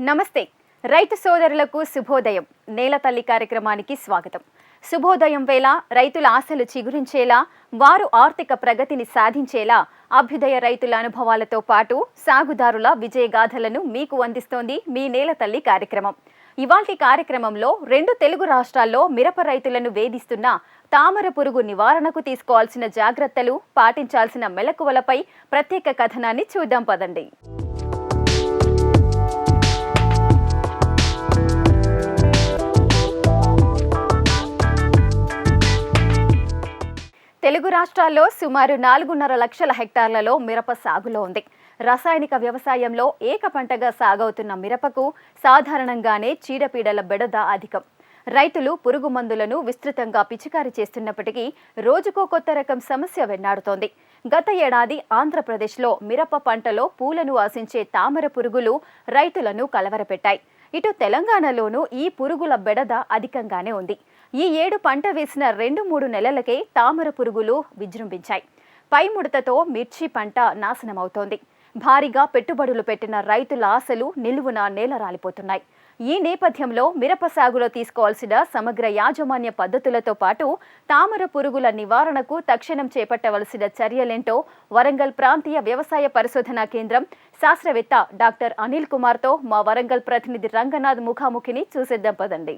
నమస్తే. రైతు సోదరులకు శుభోదయం. నేల తల్లి కార్యక్రమానికి స్వాగతం. శుభోదయం వేళ రైతుల ఆశలు చిగురించేలా వారు ఆర్థిక ప్రగతిని సాధించేలా అభ్యుదయ రైతుల అనుభవాలతో పాటు సాగుదారుల విజయగాథలను మీకు అందిస్తోంది మీ నేల తల్లి కార్యక్రమం. ఇవాల్టి కార్యక్రమంలో రెండు తెలుగు రాష్ట్రాల్లో మిరప రైతులను వేధిస్తున్న తామర పురుగు నివారణకు తీసుకోవాల్సిన జాగ్రత్తలు పాటించాల్సిన మెలకువలపై ప్రత్యేక కథనాన్ని చూద్దాం పదండి. తెలుగు రాష్ట్రాల్లో సుమారు నాలుగున్నర లక్షల హెక్టార్లలో మిరప సాగులో ఉంది. రసాయనిక వ్యవసాయంలో ఏక పంటగా సాగవుతున్న మిరపకు సాధారణంగానే చీడపీడల బెడద అధికం. రైతులు పురుగు మందులను విస్తృతంగా పిచికారీ చేస్తున్నప్పటికీ రోజుకో కొత్త రకం సమస్య వెన్నాడుతోంది. గత ఏడాది ఆంధ్రప్రదేశ్లో మిరప పంటలో పూలను ఆశించే తామర పురుగులు రైతులను కలవరపెట్టాయి. ఇటు తెలంగాణలోనూ ఈ పురుగుల బెడద అధికంగానే ఉంది. ఈ ఏడు పంట వేసిన రెండు మూడు నెలలకే తామర పురుగులు విజృంభించాయి. పై ముడతతో మిర్చి పంట నాశనమవుతోంది. భారీగా పెట్టుబడులు పెట్టిన రైతుల ఆశలు నిలువున నేలరాలిపోతున్నాయి. ఈ నేపథ్యంలో మిరప సాగులో తీసుకోవాల్సిన సమగ్ర యాజమాన్య పద్ధతులతో పాటు తామర పురుగుల నివారణకు తక్షణం చేపట్టవలసిన చర్యలేంటో వరంగల్ ప్రాంతీయ వ్యవసాయ పరిశోధనా కేంద్రం శాస్త్రవేత్త డాక్టర్ అనిల్ కుమార్తో మా వరంగల్ ప్రతినిధి రంగనాథ్ ముఖాముఖిని చూసేద్దాం పదండి.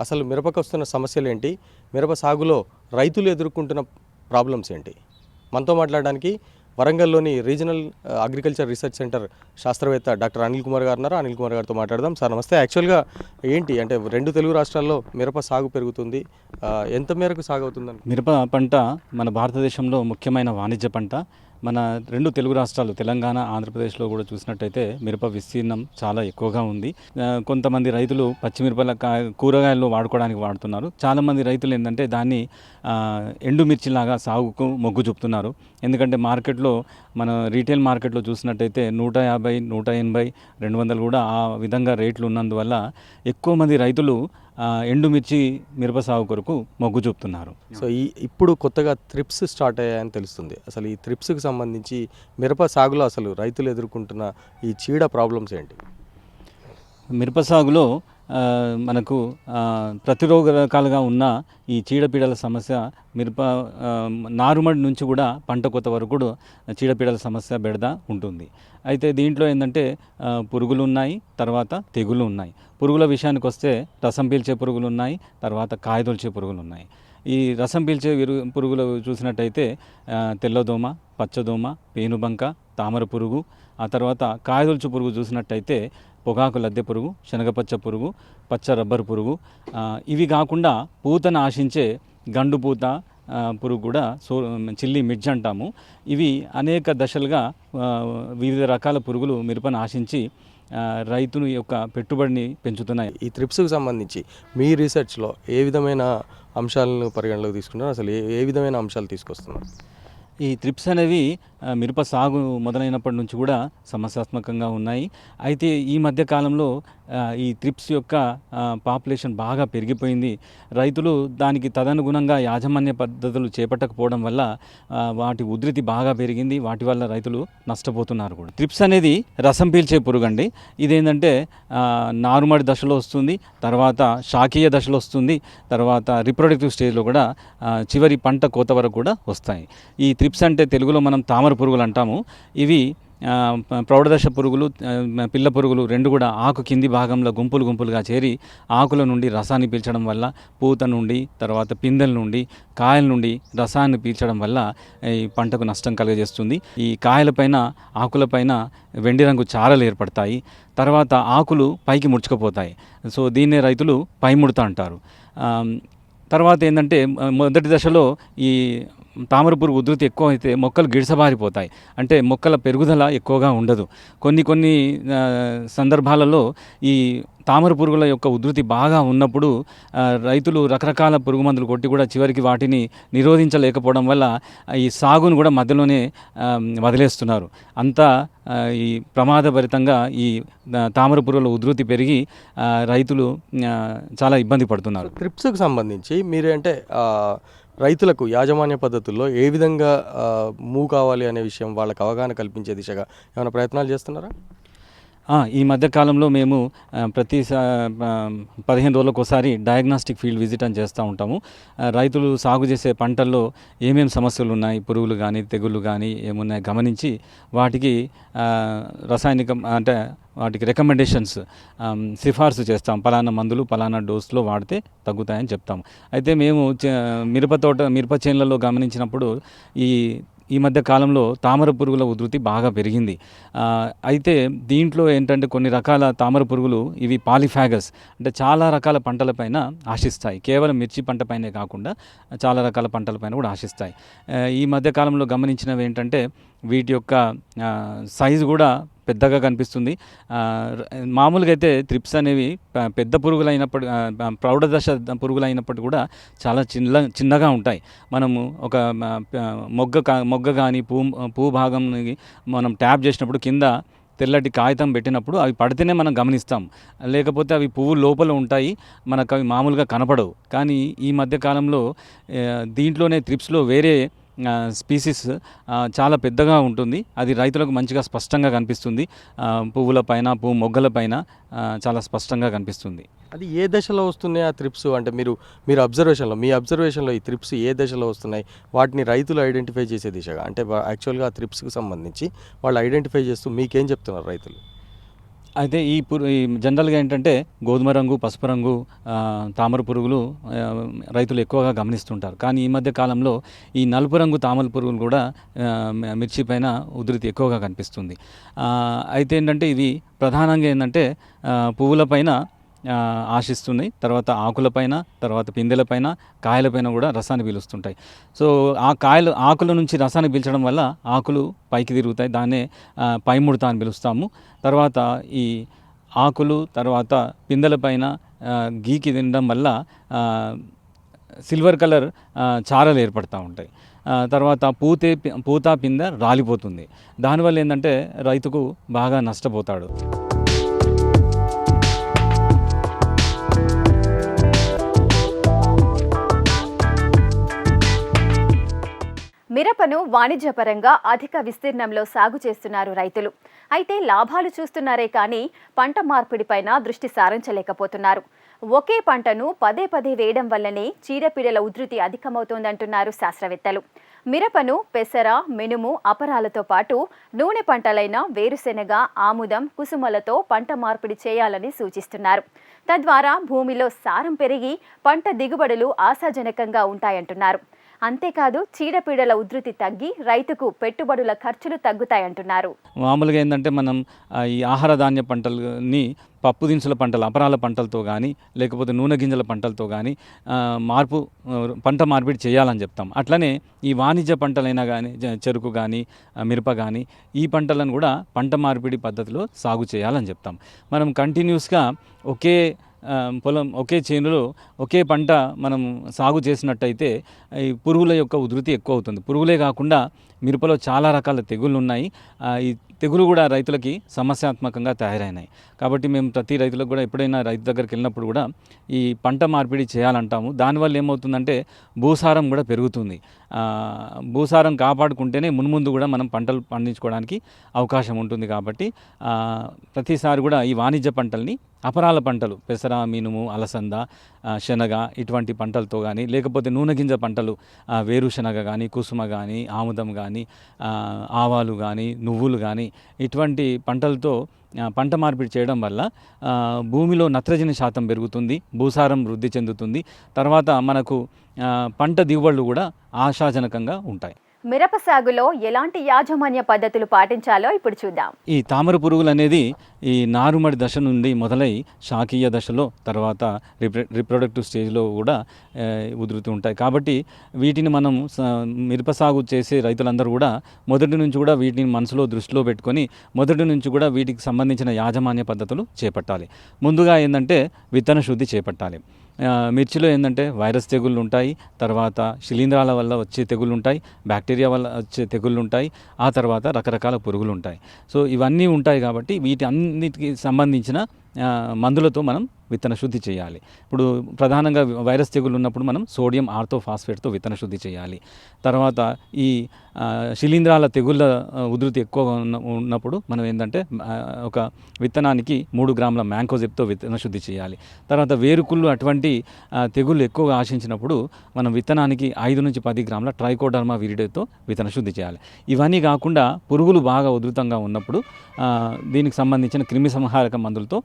అసలు మిరపకు వస్తున్న సమస్యలు ఏంటి? మిరప సాగులో రైతులు ఎదుర్కొంటున్న ప్రాబ్లమ్స్ ఏంటి? మనతో మాట్లాడడానికి వరంగల్లోని రీజనల్ అగ్రికల్చర్ రీసెర్చ్ సెంటర్ శాస్త్రవేత్త డాక్టర్ అనిల్ కుమార్ గారు ఉన్నారు. అనిల్ కుమార్ గారితో మాట్లాడదాం. సార్ నమస్తే. యాక్చువల్గా ఏంటి? అంటే రెండు తెలుగు రాష్ట్రాల్లో మిరప సాగు పెరుగుతుంది. ఎంత మేరకు సాగు అవుతుంది మిరప పంట మన భారతదేశంలో ముఖ్యమైన వాణిజ్య పంట. మన రెండు తెలుగు రాష్ట్రాలు తెలంగాణ ఆంధ్రప్రదేశ్లో కూడా చూసినట్టయితే మిరప విస్తీర్ణం చాలా ఎక్కువగా ఉంది. కొంతమంది రైతులు పచ్చిమిరపల కూరగాయల్లో వాడుకోవడానికి వాడుతున్నారు. చాలామంది రైతులు ఏంటంటే దాన్ని ఎండుమిర్చిలాగా సాగుకు మొగ్గు చూపుతున్నారు. ఎందుకంటే మార్కెట్లో మన రీటైల్ మార్కెట్లో చూసినట్టయితే నూట యాభై నూట ఎనభై రెండు వందలు కూడా ఆ విధంగా రేట్లు ఉన్నందువల్ల ఎక్కువ మంది రైతులు ఎండుమిర్చి మిరప సాగు కొరకు మొగ్గు చూపుతున్నారు. సో ఈ ఇప్పుడు కొత్తగా త్రిప్స్ స్టార్ట్ అయ్యాయని తెలుస్తుంది. అసలు ఈ త్రిప్స్కి సంబంధించి మిరప సాగులో అసలు రైతులు ఎదుర్కొంటున్న ఈ చీడ ప్రాబ్లమ్స్ ఏంటి? మిరప సాగులో మనకు ప్రతిరోగ రకాలుగా ఉన్న ఈ చీడపీడల సమస్య మిరప నారుమడి నుంచి కూడా పంట కోత వరకు కూడా చీడపీడల సమస్య బెడద ఉంటుంది. అయితే దీంట్లో ఏంటంటే పురుగులు ఉన్నాయి తర్వాత తెగులు ఉన్నాయి పురుగుల విషయానికి వస్తే రసం పీల్చే పురుగులు ఉన్నాయి తర్వాత కాయదొల్చే పురుగులు ఉన్నాయి ఈ రసం పీల్చే విరు పురుగులు చూసినట్టయితే తెల్లదోమ పచ్చదోమ పేనుబంక తామర పురుగు ఆ తర్వాత కాయదొలుచు పురుగు చూసినట్టయితే పొగాకు లద్దె పురుగు శనగపచ్చ పురుగు పచ్చ రబ్బర్ పురుగు ఇవి కాకుండా పూతను ఆశించే గండు పూత పురుగు కూడా సో చిల్లి మిడ్జ్ అంటాము. ఇవి అనేక దశలుగా వివిధ రకాల పురుగులు మిరపను ఆశించి రైతుని యొక్క పెట్టుబడిని పెంచుతున్నాయి. ఈ త్రిప్స్కి సంబంధించి మీ రీసెర్చ్లో ఏ విధమైన అంశాలను పరిగణలోకి తీసుకున్నారు అసలు ఏ విధమైన అంశాలు తీసుకొస్తున్నారు? ఈ త్రిప్స్ అనేవి మిరప సాగు మొదలైనప్పటి నుంచి కూడా సమస్యాత్మకంగా ఉన్నాయి. అయితే ఈ మధ్య కాలంలో ఈ త్రిప్స్ యొక్క పాపులేషన్ బాగా పెరిగిపోయింది. రైతులు దానికి తదనుగుణంగా యాజమాన్య పద్ధతులు చేపట్టకపోవడం వల్ల వాటి ఉధృతి బాగా పెరిగింది. వాటి వల్ల రైతులు నష్టపోతున్నారు కూడా. త్రిప్స్ అనేది రసం పీల్చే పురుగు అండి. ఇదేంటంటే నారుమడి దశలో వస్తుంది తర్వాత శాకీయ దశలో వస్తుంది తర్వాత రిప్రొడక్టివ్ స్టేజ్లో కూడా చివరి పంట కోత వరకు కూడా వస్తాయి. ఈ త్రిప్స్ అంటే తెలుగులో మనం తామర పురుగులు అంటాము. ఇవి ప్రౌఢదశ పురుగులు పిల్ల పురుగులు రెండు కూడా ఆకు కింది భాగంలో గుంపులు గుంపులుగా చేరి ఆకుల నుండి రసాన్ని పీల్చడం వల్ల పూత నుండి తర్వాత పిందెల నుండి కాయల నుండి రసాన్ని పీల్చడం వల్ల ఈ పంటకు నష్టం కలుగజేస్తుంది. ఈ కాయలపైన ఆకులపైన వెండి రంగు చారలు ఏర్పడతాయి. తర్వాత ఆకులు పైకి ముడుచుకుపోతాయి. సో దీన్నే రైతులు పైముడత అంటారు. తర్వాత ఏంటంటే మొదటి దశలో ఈ తామరపురుగు ఉధృతి ఎక్కువ అయితే మొక్కలు గిడసబారిపోతాయి. అంటే మొక్కల పెరుగుదల ఎక్కువగా ఉండదు. కొన్ని కొన్ని సందర్భాలలో ఈ తామర పురుగుల యొక్క ఉధృతి బాగా ఉన్నప్పుడు రైతులు రకరకాల పురుగు మందులు కొట్టి కూడా చివరికి వాటిని నిరోధించలేకపోవడం వల్ల ఈ సాగును కూడా మధ్యలోనే వదిలేస్తున్నారు. అంతా ఈ ప్రమాదభరితంగా ఈ తామర పురుగుల ఉధృతి పెరిగి రైతులు చాలా ఇబ్బంది పడుతున్నారు. ట్రిప్స్కి సంబంధించి మీరు అంటే రైతులకు యాజమాన్య పద్ధతుల్లో ఏ విధంగా మూవ్ కావాలి అనే విషయం వాళ్ళకి అవగాహన కల్పించే దిశగా ఏమైనా ప్రయత్నాలు చేస్తున్నారా? ఈ మధ్యకాలంలో మేము ప్రతి పదిహేను రోజులకు ఒకసారి డయాగ్నాస్టిక్ ఫీల్డ్ విజిట్ అని చేస్తూ ఉంటాము. రైతులు సాగు చేసే పంటల్లో ఏమేమి సమస్యలు ఉన్నాయి? పురుగులు కానీ తెగుళ్ళు కానీ ఏమున్నాయి? గమనించి వాటికి రసాయనికం రసాయనిక అంటే వాటికి రికమెండేషన్స్ సిఫార్సు చేస్తాం. పలానా మందులు పలానా డోస్లో వాడితే తగ్గుతాయని చెప్తాము. అయితే మేము చే- మిరప తోట మిరప చేనులలో గమనించినప్పుడు ఈ ఈ మధ్య కాలంలో తామర పురుగుల ఉధృతి బాగా పెరిగింది. అయితే దీంట్లో ఏంటంటే కొన్ని రకాల తామర పురుగులు ఇవి పాలిఫాగస్ అంటే చాలా రకాల పంటలపైన ఆశిస్తాయి. కేవలం మిర్చి పంటపైనే కాకుండా చాలా రకాల పంటలపైన కూడా ఆశిస్తాయి. ఈ మధ్య కాలంలో గమనించినవి ఏంటంటే వీటి యొక్క సైజు కూడా పెద్దగా కనిపిస్తుంది. మామూలుగా అయితే త్రిప్స్ అనేవి పెద్ద పురుగులు అయినప్పుడు ఆ, ప్రౌఢ దశ పురుగులు అయినప్పుడు కూడా చాలా చిన్న చిన్నగా ఉంటాయి. మనము ఒక మొగ్గ కా మొగ్గ కానీ పూ పూ భాగం మనం ట్యాప్ చేసినప్పుడు కింద తెల్లటి కాగితం పెట్టినప్పుడు అవి పడితేనే మనం గమనిస్తాం. లేకపోతే అవి పువ్వు లోపల ఉంటాయి మనకు అవి మామూలుగా కనపడవు. కానీ ఈ మధ్య కాలంలో దీంట్లోనే త్రిప్స్లో వేరే స్పీసీస్ చాలా పెద్దగా ఉంటుంది. అది రైతులకు మంచిగా స్పష్టంగా కనిపిస్తుంది. పువ్వులపైన పువ్వుల పైన పువ్వు మొగ్గల పైన చాలా స్పష్టంగా కనిపిస్తుంది. అది ఏ దశలో వస్తున్నాయి ఆ త్రిప్స్? అంటే మీరు మీరు అబ్జర్వేషన్లో మీ అబ్జర్వేషన్లో ఈ త్రిప్స్ ఏ దశలో వస్తున్నాయి? వాటిని రైతులు ఐడెంటిఫై చేసే దిశగా అంటే యాక్చువల్గా ఆ త్రిప్స్కి సంబంధించి వాళ్ళు ఐడెంటిఫై చేస్తూ మీకేం చెప్తున్నారు రైతులు? అయితే ఈ పురు ఈ జనరల్గా ఏంటంటే గోధుమ రంగు పసుపు రంగు తామర పురుగులు రైతులు ఎక్కువగా గమనిస్తుంటారు. కానీ ఈ మధ్య కాలంలో ఈ నలుపు రంగు తామర పురుగులు కూడా మిర్చి పైన ఉధృతి ఎక్కువగా కనిపిస్తుంది. అయితే ఏంటంటే ఇవి ప్రధానంగా ఏంటంటే పువ్వుల పైన ఆశిస్తుంది ఆశిస్తున్నాయి. తర్వాత ఆకులపైన తర్వాత పిందెలపైన కాయలపైన కూడా రసాన్ని పీలుస్తుంటాయి. సో ఆ కాయలు ఆకుల నుంచి రసాన్ని పీల్చడం వల్ల ఆకులు పైకి తిరుగుతాయి. దాన్నే పైముడత అని పిలుస్తాము. తర్వాత ఈ ఆకులు తర్వాత పిందెలపైన గీకి తినడం వల్ల సిల్వర్ కలర్ చారలు ఏర్పడతా ఉంటాయి. తర్వాత పూతే పూత పిందె రాలిపోతుంది. దానివల్ల ఏంటంటే రైతుకు బాగా నష్టపోతాడు. మిరపను వాణిజ్యపరంగా అధిక విస్తీర్ణంలో సాగు చేస్తున్నారు రైతులు. అయితే లాభాలు చూస్తున్నారే కానీ పంట మార్పిడిపైన దృష్టి సారించలేకపోతున్నారు. ఒకే పంటను పదే పదే వేయడం వల్లనే చీడపీడల ఉధృతి అధికమవుతోందంటున్నారు శాస్త్రవేత్తలు. మిరపను పెసర మినుము అపరాలతో పాటు నూనె పంటలైన వేరుశెనగ ఆముదం కుసుమలతో పంట మార్పిడి చేయాలని సూచిస్తున్నారు. తద్వారా భూమిలో సారం పెరిగి పంట దిగుబడులు ఆశాజనకంగా ఉంటాయంటున్నారు. అంతేకాదు చీడపీడల ఉధృతి తగ్గి రైతుకు పెట్టుబడుల ఖర్చులు తగ్గుతాయంటున్నారు. మామూలుగా ఏంటంటే మనం ఈ ఆహార ధాన్య పంటలని పప్పు దినుసుల పంటలు అపరాల పంటలతో కానీ లేకపోతే నూనె గింజల పంటలతో కానీ మార్పు పంట మార్పిడి చేయాలని చెప్తాం. అట్లనే ఈ వాణిజ్య పంటలైనా కానీ చెరుకు కానీ మిరప కానీ ఈ పంటలను కూడా పంట మార్పిడి పద్ధతిలో సాగు చేయాలని చెప్తాం. మనం కంటిన్యూస్గా ఒకే పొలం ఒకే చేనులో ఒకే పంట మనం సాగు చేసినట్టయితే ఈ పురుగుల యొక్క ఉధృతి ఎక్కువ అవుతుంది పురుగులే కాకుండా మిరపలో చాలా రకాల తెగుళ్ళు ఉన్నాయి. ఈ తెగులు కూడా రైతులకి సమస్యాత్మకంగా తయారైనాయి. కాబట్టి మేము ప్రతి రైతులకు కూడా ఎప్పుడైనా రైతు దగ్గరికి వెళ్ళినప్పుడు కూడా ఈ పంట మార్పిడి చేయాలంటాము. దానివల్ల ఏమవుతుందంటే భూసారం కూడా పెరుగుతుంది. భూసారం కాపాడుకుంటేనే మున్ముందు కూడా మనం పంటలు పండించుకోవడానికి అవకాశం ఉంటుంది కాబట్టి ప్రతిసారి కూడా ఈ వాణిజ్య పంటల్ని అపరాల పంటలు పెసర మినుము అలసంద శనగ ఇటువంటి పంటలతో కానీ లేకపోతే నూనె గింజ పంటలు వేరుశనగ కానీ కుసుమ కానీ ఆముదం కానీ ఆవాలు కానీ నువ్వులు కానీ ఇటువంటి పంటలతో పంట మార్పిడి చేయడం వల్ల భూమిలో నత్రజని శాతం పెరుగుతుంది భూసారం వృద్ధి చెందుతుంది. తర్వాత మనకు పంట దిగుబడులు కూడా ఆశాజనకంగా ఉంటాయి. మిరప సాగులో ఎలాంటి యాజమాన్య పద్ధతులు పాటించాలో ఇప్పుడు చూద్దాం. ఈ తామర పురుగులు అనేది ఈ నారుమడి దశ నుండి మొదలై శాకీయ దశలో తర్వాత రిప్ర రిప్రొడక్టివ్ స్టేజ్లో కూడా ఉదురుతూ ఉధృతి ఉంటాయి. కాబట్టి వీటిని మనం మిరప సాగు చేసే రైతులందరూ కూడా మొదటి నుంచి కూడా వీటిని మనసులో దృష్టిలో పెట్టుకొని మొదటి నుంచి కూడా వీటికి సంబంధించిన యాజమాన్య పద్ధతులు చేపట్టాలి. ముందుగా ఏంటంటే విత్తన శుద్ధి చేపట్టాలి. మిర్చిలో ఏంటంటే వైరస్ తెగుళ్ళు ఉంటాయి తర్వాత శిలీంధ్రాల వల్ల వచ్చే తెగుళ్ళు ఉంటాయి బ్యాక్టీరియా వల్ల వచ్చే తెగుళ్ళు ఉంటాయి ఆ తర్వాత రకరకాల పురుగులు ఉంటాయి. సో ఇవన్నీ ఉంటాయి కాబట్టి వీటి అన్నిటికి సంబంధించిన మందులతో మనం విత్తన శుద్ధి చేయాలి. ఇప్పుడు ప్రధానంగా వైరస్ తెగులు ఉన్నప్పుడు మనం సోడియం ఆర్తో ఫాస్ఫేట్తో విత్తన శుద్ధి చేయాలి. తర్వాత ఈ శిలీంధ్రాల తెగుళ్ళ ఉధృతి ఎక్కువగా ఉన్న ఉన్నప్పుడు మనం ఏంటంటే ఒక విత్తనానికి మూడు గ్రాముల మ్యాంకోజిప్తో విత్తన శుద్ధి చేయాలి. తర్వాత వేరుకుళ్ళు అటువంటి తెగుళ్ళు ఎక్కువగా ఆశించినప్పుడు మనం విత్తనానికి ఐదు నుంచి పది గ్రాముల ట్రైకోడర్మా విరిడేతో విత్తన శుద్ధి చేయాలి. ఇవన్నీ కాకుండా పురుగులు బాగా ఉధృతంగా ఉన్నప్పుడు దీనికి సంబంధించిన క్రిమి సంహారక మందులతో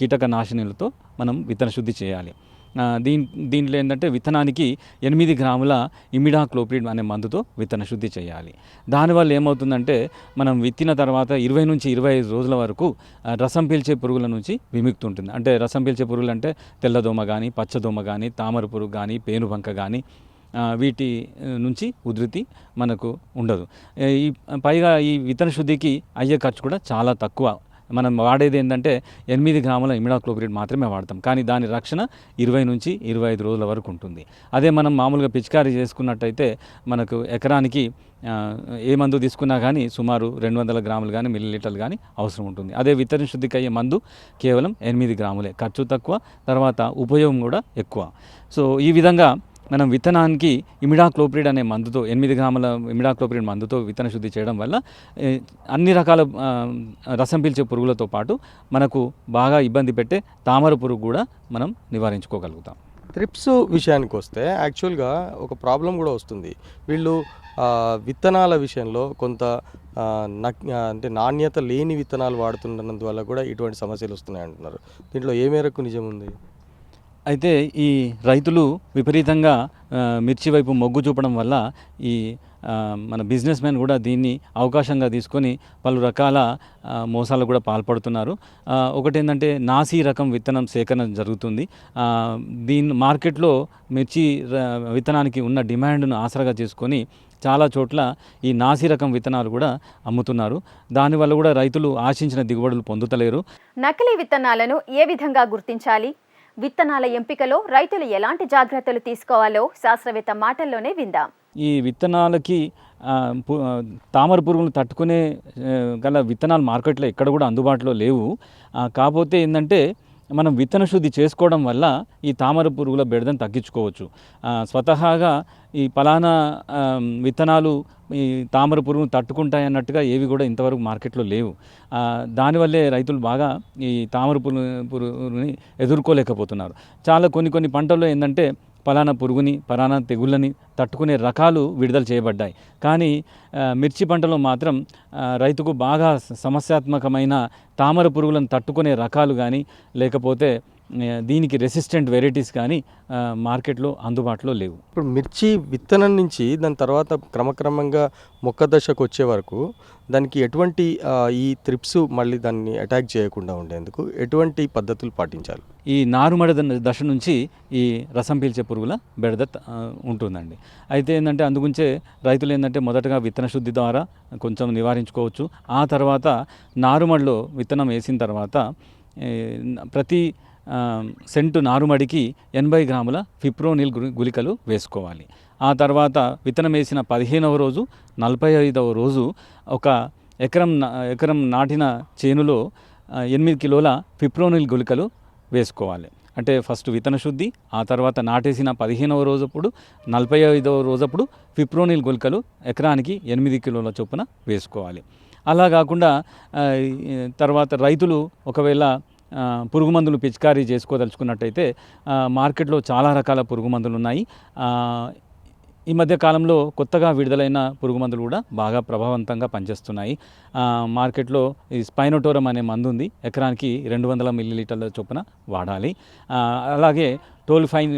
కీటకనాశినులతో కీటక మనం విత్తన శుద్ధి చేయాలి. ఆ, దీని దీంట్లో ఏంటంటే విత్తనానికి ఎనిమిది గ్రాముల ఇమిడాక్లోప్రిడ్ అనే మందుతో విత్తన శుద్ధి చేయాలి. దానివల్ల ఏమవుతుందంటే మనం విత్తిన తర్వాత ఇరవై నుంచి ఇరవై ఐదు రోజుల వరకు రసం పీల్చే పురుగుల నుంచి విముక్తి ఉంటుంది అంటే రసం పీల్చే పురుగులు అంటే తెల్లదోమ కానీ పచ్చదోమ కానీ తామర పురుగు కానీ పేనుబంక కానీ వీటి నుంచి ఉధృతి మనకు ఉండదు. ఈ పైగా ఈ విత్తన శుద్ధికి అయ్యే ఖర్చు కూడా చాలా తక్కువ. మనం వాడేది ఏంటంటే ఎనిమిది గ్రాముల ఇమిడాక్లోప్రిడ్ మాత్రమే వాడతాం. కానీ దాని రక్షణ ఇరవై నుంచి ఇరవై ఐదు రోజుల వరకు ఉంటుంది. అదే మనం మామూలుగా పిచికారీ చేసుకున్నట్టయితే మనకు ఎకరానికి ఏ మందు తీసుకున్నా కానీ సుమారు రెండు వందల గ్రాములు కానీ మిల్లీ లీటర్లు కానీ అవసరం ఉంటుంది. అదే విత్తన శుద్ధికి అయ్యే మందు కేవలం ఎనిమిది గ్రాములే. ఖర్చు తక్కువ తర్వాత ఉపయోగం కూడా ఎక్కువ. సో ఈ విధంగా మనం విత్తనానికి ఇమిడాక్లోప్రిడ్ అనే మందుతో ఎనిమిది గ్రాముల ఇమిడాక్లోప్రిడ్ మందుతో విత్తన శుద్ధి చేయడం వల్ల అన్ని రకాల రసం పీల్చే పురుగులతో పాటు మనకు బాగా ఇబ్బంది పెట్టే తామర పురుగు కూడా మనం నివారించుకోగలుగుతాం. త్రిప్స్ విషయానికి వస్తే యాక్చువల్గా ఒక ప్రాబ్లం కూడా వస్తుంది. వీళ్ళు విత్తనాల విషయంలో కొంత నక్- అంటే నాణ్యత లేని విత్తనాలు వాడుతున్నందువల్ల కూడా ఇటువంటి సమస్యలు వస్తున్నాయి అంటున్నారు దీంట్లో ఏ మేరకు నిజం ఉంది? అయితే ఈ రైతులు విపరీతంగా మిర్చి వైపు మొగ్గు చూపడం వల్ల ఈ మన బిజినెస్ మ్యాన్ కూడా దీన్ని అవకాశంగా తీసుకొని పలు రకాల మోసాలు కూడా పాల్పడుతున్నారు. ఒకటి ఏంటంటే నాసీ రకం విత్తనం సేకరణ జరుగుతుంది. దీని మార్కెట్లో మిర్చి విత్తనానికి ఉన్న డిమాండ్ను ఆసరాగా చేసుకొని చాలా చోట్ల ఈ నాసి రకం విత్తనాలు కూడా అమ్ముతున్నారు. దానివల్ల కూడా రైతులు ఆశించిన దిగుబడులు పొందుతలేరు. నకిలీ విత్తనాలను ఏ విధంగా గుర్తించాలి? విత్తనాల ఎంపికలో రైతులు ఎలాంటి జాగ్రత్తలు తీసుకోవాలో శాస్త్రవేత్త మాటల్లోనే విందాం. ఈ విత్తనాలకి తామర పురుగులు తట్టుకునే గల విత్తనాలు మార్కెట్లో ఎక్కడ కూడా అందుబాటులో లేవు. కాకపోతే ఏంటంటే మనం విత్తన శుద్ధి చేసుకోవడం వల్ల ఈ తామర పురుగుల బెడదను తగ్గించుకోవచ్చు. స్వతహాగా ఈ పలానా విత్తనాలు ఈ తామర పురుగును తట్టుకుంటాయి అన్నట్టుగా ఏవి కూడా ఇంతవరకు మార్కెట్లో లేవు. దానివల్లే రైతులు బాగా ఈ తామర పురుగు పురుగుని ఎదుర్కోలేకపోతున్నారు. చాలా కొన్ని కొన్ని పంటల్లో ఏంటంటే పలానా పురుగుని పలానా తెగుళ్ళని తట్టుకునే రకాలు విడుదల చేయబడ్డాయి. కానీ మిర్చి పంటలో మాత్రం రైతుకు బాగా సమస్యాత్మకమైన తామర పురుగులను తట్టుకునే రకాలు కానీ లేకపోతే దీనికి రెసిస్టెంట్ వెరైటీస్ కానీ మార్కెట్లో అందుబాటులో లేవు. ఇప్పుడు మిర్చి విత్తనం నుంచి దాని తర్వాత క్రమక్రమంగా మొక్క దశకు వచ్చే వరకు దానికి ఎటువంటి ఈ త్రిప్స్ మళ్ళీ దాన్ని అటాక్ చేయకుండా ఉండేందుకు ఎటువంటి పద్ధతులు పాటించాలి? ఈ నారుమడి దశ నుంచి ఈ రసం పీల్చే పురుగుల బెడద ఉంటుందండి. అయితే ఏంటంటే అందుగుంచే రైతులు ఏంటంటే మొదటగా విత్తన శుద్ధి ద్వారా కొంచెం నివారించుకోవచ్చు. ఆ తర్వాత నారుమడిలో విత్తనం వేసిన తర్వాత ప్రతి సెంటు నారుమడికి ఎనభై గ్రాముల ఫిప్రోనిల్ గుళికలు వేసుకోవాలి. ఆ తర్వాత విత్తనం వేసిన పదిహేనవ రోజు నలభై ఐదవ రోజు ఒక ఎకరం ఎకరం నాటిన చేనులో ఎనిమిది కిలోల ఫిప్రోనిల్ గుళికలు వేసుకోవాలి. అంటే ఫస్ట్ విత్తన శుద్ధి ఆ తర్వాత నాటేసిన పదిహేనవ రోజప్పుడు నలభై ఐదవ రోజప్పుడు ఫిప్రోనిల్ గుళికలు ఎకరానికి ఎనిమిది కిలోల చొప్పున వేసుకోవాలి. అలా కాకుండా తర్వాత రైతులు ఒకవేళ పురుగు మందులు పిచికారీ చేసుకోదలుచుకున్నట్టయితే మార్కెట్లో చాలా రకాల పురుగు మందులు ఉన్నాయి ఈ మధ్య కాలంలో కొత్తగా విడుదలైన పురుగు మందులు కూడా బాగా ప్రభావవంతంగా పనిచేస్తున్నాయి. మార్కెట్లో ఈ స్పైనోటోరం అనే మందు ఉంది ఎకరానికి రెండు వందల మిల్లీలీటర్ల చొప్పున వాడాలి. అలాగే టోల్ ఫైన్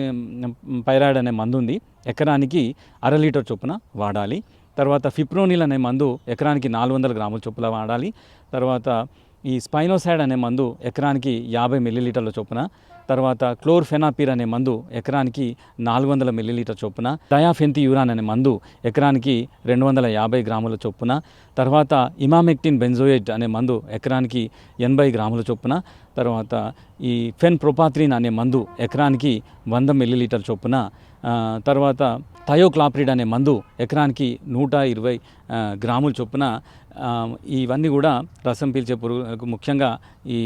పైరాయిడ్ అనే మందు ఉంది ఎకరానికి అర లీటర్ చొప్పున వాడాలి. తర్వాత ఫిప్రోనిల్ అనే మందు ఎకరానికి నాలుగు వందల గ్రాముల చొప్పున వాడాలి. తర్వాత ఈ స్పైనోసైడ్ అనే మందు ఎకరానికి యాభై మిల్లీలీటర్ల చొప్పున తర్వాత క్లోర్ఫెనాపిర్ అనే మందు ఎకరానికి నాలుగు వందల మిల్లీలీటర్ చొప్పున డయాఫెంతి యూరాన్ అనే మందు ఎకరానికి రెండు వందల యాభై గ్రాముల చొప్పున తర్వాత ఇమామెక్టిన్ బెంజోయేట్ అనే మందు ఎకరానికి ఎనభై గ్రాముల చొప్పున తర్వాత ఈ ఫెన్ ప్రొపాత్రిన్ అనే మందు ఎకరానికి వంద మిల్లీలీటర్ చొప్పున తర్వాత థయోక్లాప్రిడ్ అనే మందు ఎకరానికి నూట ఇరవై గ్రాముల చొప్పున ఇవన్నీ కూడా రసం పీల్చే పురుగులకు ముఖ్యంగా ఈ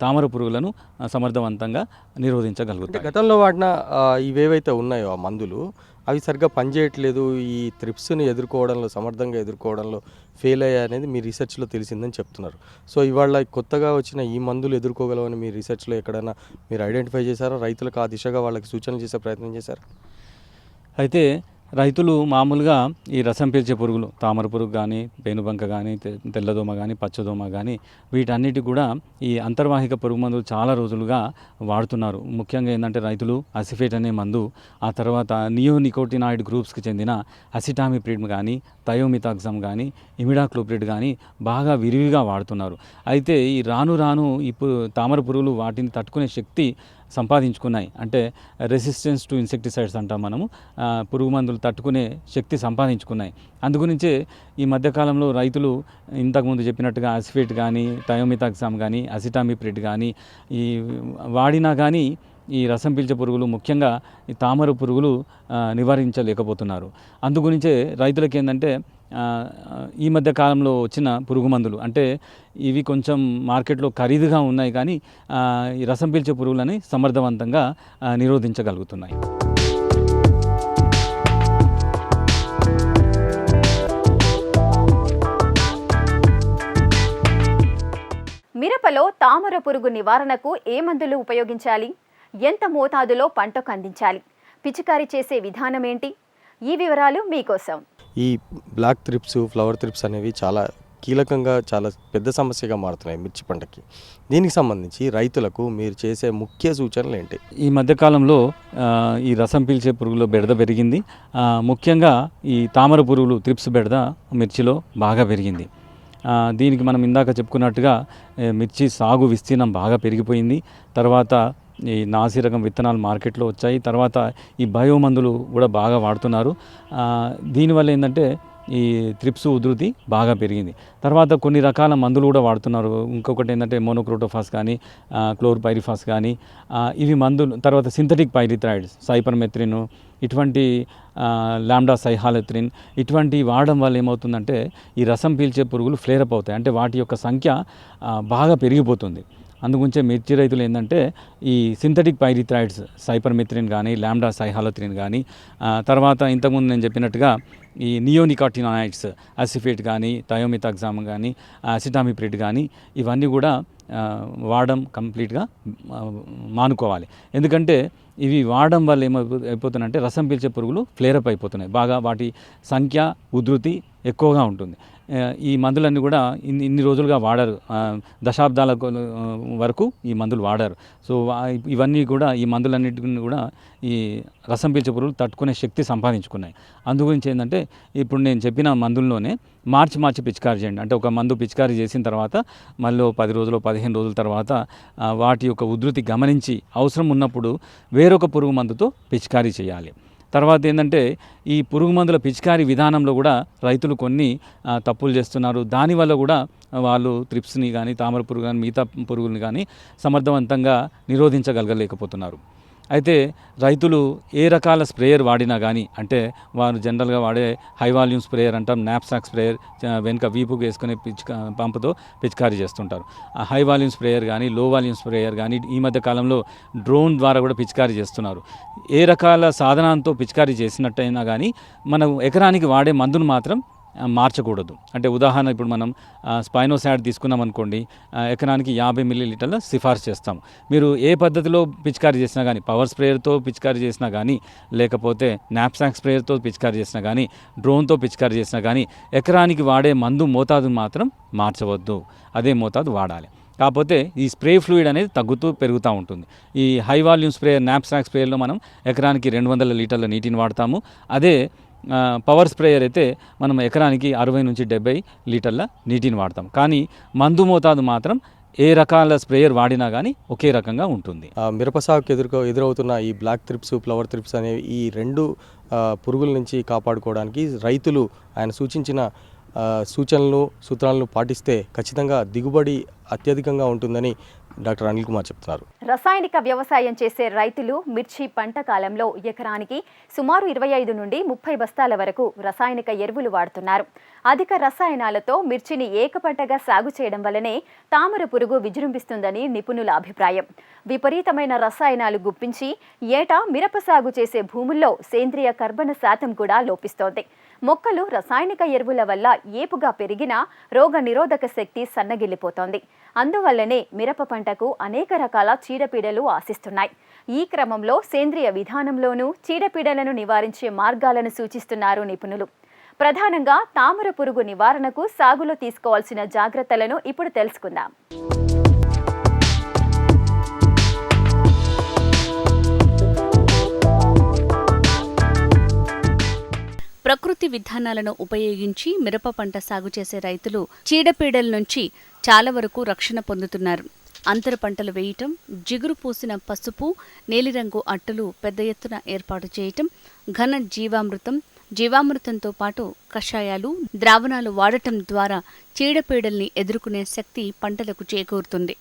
తామర పురుగులను సమర్థవంతంగా నిరోధించగలుగుతాయి. గతంలో వాడిన ఇవేవైతే ఉన్నాయో ఆ మందులు అవి సరిగ్గా పనిచేయట్లేదు. ఈ త్రిప్స్ని ఎదుర్కోవడంలో సమర్థంగా ఎదుర్కోవడంలో ఫెయిల్ అయ్యా అనేది మీ రీసెర్చ్లో తెలిసిందని చెప్తున్నారు. సో ఇవాళ కొత్తగా వచ్చిన ఈ మందులు ఎదుర్కోగలవని మీ రీసెర్చ్లో ఎక్కడైనా మీరు ఐడెంటిఫై చేశారా? రైతులకు ఆ దిశగా వాళ్ళకి సూచనలు చేసే ప్రయత్నం చేశారు? అయితే రైతులు మామూలుగా ఈ రసం పీల్చే పురుగులు తామర పురుగు కానీ పేనుబంక కానీ తెల్లదోమ కానీ పచ్చదోమ కానీ వీటన్నిటి కూడా ఈ అంతర్వాహిక పురుగు మందులు చాలా రోజులుగా వాడుతున్నారు. ముఖ్యంగా ఏంటంటే రైతులు అసిఫేట్ అనే మందు ఆ తర్వాత నియోనికోటినాయిడ్ గ్రూప్స్కి చెందిన అసిటామిప్రిడ్ కానీ థయోమితాక్సమ్ కానీ ఇమిడాక్లోప్రిడ్ కానీ బాగా విరివిగా వాడుతున్నారు. అయితే ఈ రాను రాను ఇప్పుడు తామర పురుగులు వాటిని తట్టుకునే శక్తి సంపాదించుకున్నాయి. అంటే రెసిస్టెన్స్ టు ఇన్సెక్టిసైడ్స్ అంటాం మనము. పురుగు మందులు తట్టుకునే శక్తి సంపాదించుకున్నాయి. అందుగురించే ఈ మధ్యకాలంలో రైతులు ఇంతకుముందు చెప్పినట్టుగా అసిఫేట్ కానీ థయోమితాక్సామ్ కానీ అసిటామిప్రిడ్ కానీ ఈ వాడినా కానీ ఈ రసం పీల్చే పురుగులు ముఖ్యంగా ఈ తామర పురుగులు నివారించలేకపోతున్నారు. అందుగురించే రైతులకు ఏంటంటే ఈ మధ్య కాలంలో వచ్చిన పురుగు మందులు. అంటే ఇవి కొంచెం మార్కెట్లో ఖరీదుగా ఉన్నాయి కానీ ఈ రసం పీల్చే పురుగులని సమర్థవంతంగా నిరోధించగలుగుతున్నాయి. మిరపలో తామర పురుగు నివారణకు ఏ మందులు ఉపయోగించాలి? ఎంత మోతాదులో పంటకు అందించాలి? పిచికారీ చేసే విధానం ఏంటి? ఈ వివరాలు మీకోసం. ఈ బ్లాక్ త్రిప్స్ ఫ్లవర్ త్రిప్స్ అనేవి చాలా కీలకంగా చాలా పెద్ద సమస్యగా మారుతున్నాయి మిర్చి పంటకి. దీనికి సంబంధించి రైతులకు మీరు చేసే ముఖ్య సూచనలు ఏంటి? ఈ మధ్యకాలంలో ఈ రసం పీల్చే పురుగులో బెడద పెరిగింది. ముఖ్యంగా ఈ తామర పురుగులు త్రిప్స్ బెడద మిర్చిలో బాగా పెరిగింది. దీనికి మనం ఇందాక చెప్పుకున్నట్టుగా మిర్చి సాగు విస్తీర్ణం బాగా పెరిగిపోయింది. తర్వాత ఈ నాసి రకం విత్తనాలు మార్కెట్లో వచ్చాయి. తర్వాత ఈ బయో మందులు కూడా బాగా వాడుతున్నారు. దీనివల్ల ఏంటంటే ఈ త్రిప్స్ ఉధృతి బాగా పెరిగింది. తర్వాత కొన్ని రకాల మందులు కూడా వాడుతున్నారు. ఇంకొకటి ఏంటంటే మోనోక్రోటోఫాస్ కానీ క్లోర్పైరిఫాస్ కానీ ఇవి మందులు తర్వాత సింథటిక్ పైరిథ్రాయిడ్స్ సైపర్మెత్రిన్ ఇటువంటి లాండా సైహాలెత్రిన్ ఇటువంటి వాడడం వల్ల ఏమవుతుందంటే ఈ రసం పీల్చే పురుగులు ఫ్లేరప్ అవుతాయి. అంటే వాటి యొక్క సంఖ్య బాగా పెరిగిపోతుంది. అందుగురించే మిర్చి రైతులు ఏంటంటే ఈ సింథటిక్ పైరిథ్రాయిడ్స్ సైపర్మిథ్రిన్ కానీ లాండా సైహాలత్రిన్ కానీ తర్వాత ఇంతకుముందు నేను చెప్పినట్టుగా ఈ నియోనికాటినాయిడ్స్ అసిఫేట్ కానీ థయోమితాగ్జామ్ కానీ అసిటామిప్రిడ్ కానీ ఇవన్నీ కూడా వాడడం కంప్లీట్గా మానుకోవాలి. ఎందుకంటే ఇవి వాడడం వల్ల ఏమైపోతుందంటే రసం పీల్చే పురుగులు ఫ్లేరప్ అయిపోతున్నాయి. బాగా వాటి సంఖ్య ఉధృతి ఎక్కువగా ఉంటుంది. ఈ మందులన్నీ కూడా ఇన్ని ఇన్ని రోజులుగా వాడారు. దశాబ్దాల వరకు ఈ మందులు వాడారు. సో ఇవన్నీ కూడా ఈ మందులన్నిటిని కూడా ఈ రసం పీల్చే పురుగులు తట్టుకునే శక్తి సంపాదించుకున్నాయి. అందుగురించి ఏంటంటే ఇప్పుడు నేను చెప్పిన మందుల్లోనే మార్చి మార్చి పిచికారీ చేయండి. అంటే ఒక మందు పిచికారీ చేసిన తర్వాత మళ్ళీ పది రోజులు పదిహేను రోజుల తర్వాత వాటి యొక్క ఉధృతి గమనించి అవసరం ఉన్నప్పుడు వేరొక పురుగు మందుతో పిచికారీ చేయాలి. తర్వాత ఏంటంటే ఈ పురుగు మందుల పిచికారీ విధానంలో కూడా రైతులు కొన్ని తప్పులు చేస్తున్నారు. దానివల్ల కూడా వాళ్ళు త్రిప్స్ని కానీ తామర పురుగు కానీ మిగతా పురుగుల్ని కానీ సమర్థవంతంగా నిరోధించగలగలేకపోతున్నారు. అయితే రైతులు ఏ రకాల స్ప్రేయర్ వాడినా కానీ అంటే వారు జనరల్గా వాడే హై వాల్యూమ్ స్ప్రేయర్ అంటాం నాప్సాక్ స్ప్రేయర్ వెనుక వీపుకు వేసుకునే పిచ్క పంపుతో పిచికారీ చేస్తుంటారు. ఆ హై వాల్యూమ్ స్ప్రేయర్ కానీ లో వాల్యూమ్ స్ప్రేయర్ కానీ ఈ మధ్య కాలంలో డ్రోన్ ద్వారా కూడా పిచికారీ చేస్తున్నారు. ఏ రకాల సాధనాలతో పిచికారీ చేసినట్టయినా కానీ మనం ఎకరానికి వాడే మందును మాత్రం మార్చకూడదు. అంటే ఉదాహరణ ఇప్పుడు మనం స్పైనోసాడ్ తీసుకున్నాం అనుకోండి ఎకరానికి యాభై మిల్లీ లీటర్ల సిఫార్సు చేస్తాం. మీరు ఏ పద్ధతిలో పిచికారీ చేసినా కానీ పవర్ స్ప్రేయర్తో పిచికారీ చేసినా కానీ లేకపోతే నాప్సాక్ స్ప్రేయర్తో పిచికారీ చేసినా కానీ డ్రోన్తో పిచికారీ చేసినా కానీ ఎకరానికి వాడే మందు మోతాదు మాత్రం మార్చవద్దు. అదే మోతాదు వాడాలి. కాకపోతే ఈ స్ప్రే ఫ్లూయిడ్ అనేది తగ్గుతూ పెరుగుతూ ఉంటుంది. ఈ హై వాల్యూమ్ స్ప్రే నాప్సాక్ స్ప్రేయర్లో మనం ఎకరానికి రెండు వందల లీటర్ల నీటిని వాడతాము. అదే పవర్ స్ప్రేయర్ అయితే మనం ఎకరానికి అరవై నుంచి డెబ్బై లీటర్ల నీటిని వాడతాం. కానీ మందు మోతాదు మాత్రం ఏ రకాల స్ప్రేయర్ వాడినా కానీ ఒకే రకంగా ఉంటుంది. ఆ, మిరప సాగుకు ఎదుర్కో ఎదురవుతున్న ఈ బ్లాక్ త్రిప్స్ ఫ్లవర్ త్రిప్స్ అనేవి ఈ రెండు పురుగుల నుంచి కాపాడుకోవడానికి రైతులు ఆయన సూచించిన సూచనలు సూత్రాలను పాటిస్తే ఖచ్చితంగా దిగుబడి అత్యధికంగా ఉంటుందని డాక్టర్ అనిల్ కుమార్ చెప్తున్నారు. రసాయనిక వ్యవసాయం చేసే రైతులు మిర్చి పంట కాలంలో ఎకరానికి సుమారు ఇరవై ఐదు నుండి ముప్పై బస్తాల వరకు రసాయనిక ఎరువులు వాడుతున్నారు. అధిక రసాయనాలతో మిర్చిని ఏకపంటగా సాగు చేయడం వల్లనే తామర పురుగు విజృంభిస్తుందని నిపుణుల అభిప్రాయం. విపరీతమైన రసాయనాలు గుప్పించి ఏటా మిరప సాగు చేసే భూముల్లో సేంద్రియ కర్బన శాతం కూడా లోపిస్తోంది. మొక్కలు రసాయనిక ఎరువుల వల్ల ఏపుగా పెరిగినా రోగ నిరోధక శక్తి సన్నగిల్లిపోతోంది. అందువల్లనే మిరప పంటకు అనేక రకాల చీడపీడలు ఆశిస్తున్నాయి. ఈ క్రమంలో సేంద్రియ విధానంలోనూ చీడపీడలను నివారించే మార్గాలను సూచిస్తున్నారు నిపుణులు. ప్రధానంగా తామర పురుగు నివారణకు సాగులో తీసుకోవాల్సిన జాగ్రత్తలను ఇప్పుడు తెలుసుకుందాం. ప్రకృతి విధానాలను ఉపయోగించి మిరప పంట సాగు చేసే రైతులు చీడపీడల నుంచి చాలా వరకు రక్షణ పొందుతున్నారు. అంతర పంటలు వేయటం జిగురు పూసిన పసుపు నీలిరంగు అట్టలు పెద్ద ఎత్తున ఏర్పాటు చేయటం ఘన జీవామృతం జీవామృతంతో పాటు కషాయాలు ద్రావణాలు వాడటం ద్వారా చీడపీడల్ని ఎదుర్కొనే శక్తి పంటలకు చేకూరుతుంది.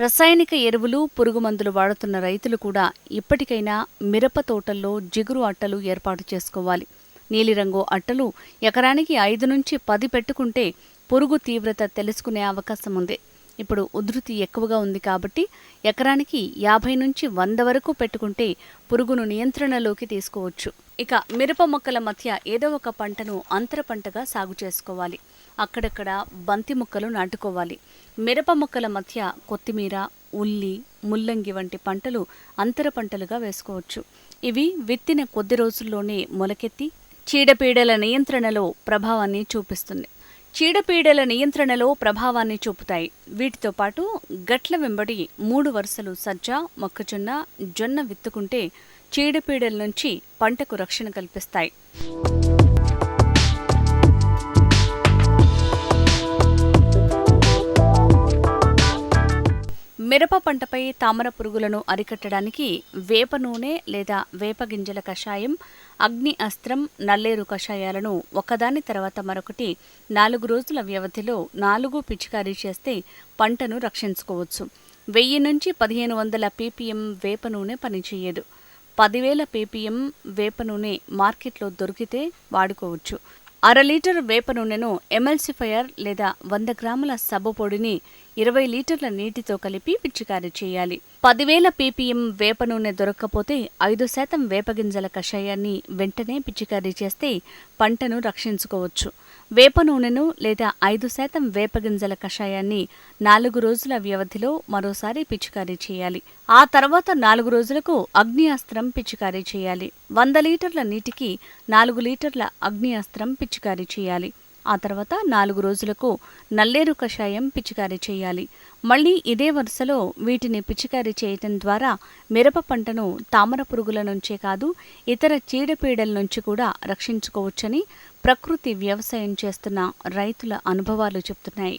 రసాయనిక ఎరువులు పురుగు మందులు వాడుతున్న రైతులు కూడా ఇప్పటికైనా మిరప తోటల్లో జిగురు అట్టలు ఏర్పాటు చేసుకోవాలి. నీలిరంగు అట్టలు ఎకరానికి ఐదు నుంచి పది పెట్టుకుంటే పురుగు తీవ్రత తెలుసుకునే అవకాశం ఉంది. ఇప్పుడు ఉధృతి ఎక్కువగా ఉంది కాబట్టి ఎకరానికి యాభై నుంచి వంద వరకు పెట్టుకుంటే పురుగును నియంత్రణలోకి తీసుకోవచ్చు. ఇక మిరప మొక్కల మధ్య ఏదో ఒక పంటను అంతర పంటగా సాగు చేసుకోవాలి. అక్కడక్కడ బంతి మొక్కలు నాటుకోవాలి. మిరప మొక్కల మధ్య కొత్తిమీర ఉల్లి ముల్లంగి వంటి పంటలు అంతర పంటలుగా వేసుకోవచ్చు. ఇవి విత్తిన కొద్ది రోజుల్లోనే మొలకెత్తి చీడపీడల నియంత్రణలో ప్రభావాన్ని చూపిస్తుంది. చీడపీడల నియంత్రణలో ప్రభావాన్ని చూపుతాయి. వీటితో పాటు గట్ల వెంబడి మూడు వరుసలు సజ్జ మొక్కజొన్న జొన్న విత్తుకుంటే చీడపీడల నుంచి పంటకు రక్షణ కల్పిస్తాయి. మిరప పంటపై తామర పురుగులను అరికట్టడానికి వేప నూనె లేదా వేప గింజల కషాయం అగ్ని అస్త్రం నల్లేరు కషాయాలను ఒకదాని తర్వాత మరొకటి నాలుగు రోజుల వ్యవధిలో నాలుగు పిచికారీ చేస్తే పంటను రక్షించుకోవచ్చు. వెయ్యి నుంచి పదిహేను వందల పీపీఎం వేప నూనె పనిచేయదు. పదివేల పీపీఎం వేప నూనె మార్కెట్లో దొరికితే వాడుకోవచ్చు. అర లీటర్ వేప నూనెను ఎమల్సిఫైయర్ లేదా వంద గ్రాముల సబ్బు పొడిని ఇరవై లీటర్ల నీటితో కలిపి పిచికారీ చేయాలి. పదివేల పీపీఎం వేప నూనె దొరక్కపోతే ఐదు శాతం వేపగింజల కషాయాన్ని వెంటనే పిచికారీ చేస్తే పంటను రక్షించుకోవచ్చు. వేప నూనెను లేదా ఐదు శాతం వేపగింజల కషాయాన్ని నాలుగు రోజుల వ్యవధిలో మరోసారి పిచికారీ చేయాలి. ఆ తర్వాత నాలుగు రోజులకు అగ్ని అస్త్రం పిచికారీ చేయాలి. వంద లీటర్ల నీటికి నాలుగు లీటర్ల అగ్ని అస్త్రం పిచికారీ చేయాలి. ఆ తర్వాత నాలుగు రోజులకు నల్లేరు కషాయం పిచికారీ చేయాలి. మళ్ళీ ఇదే వరుసలో వీటిని పిచికారీ చేయటం ద్వారా మిరప పంటను తామర పురుగుల నుంచే కాదు ఇతర చీడపీడల నుంచి కూడా రక్షించుకోవచ్చని ప్రకృతి వ్యవసాయం చేస్తున్న రైతుల అనుభవాలు చెప్తున్నాయి.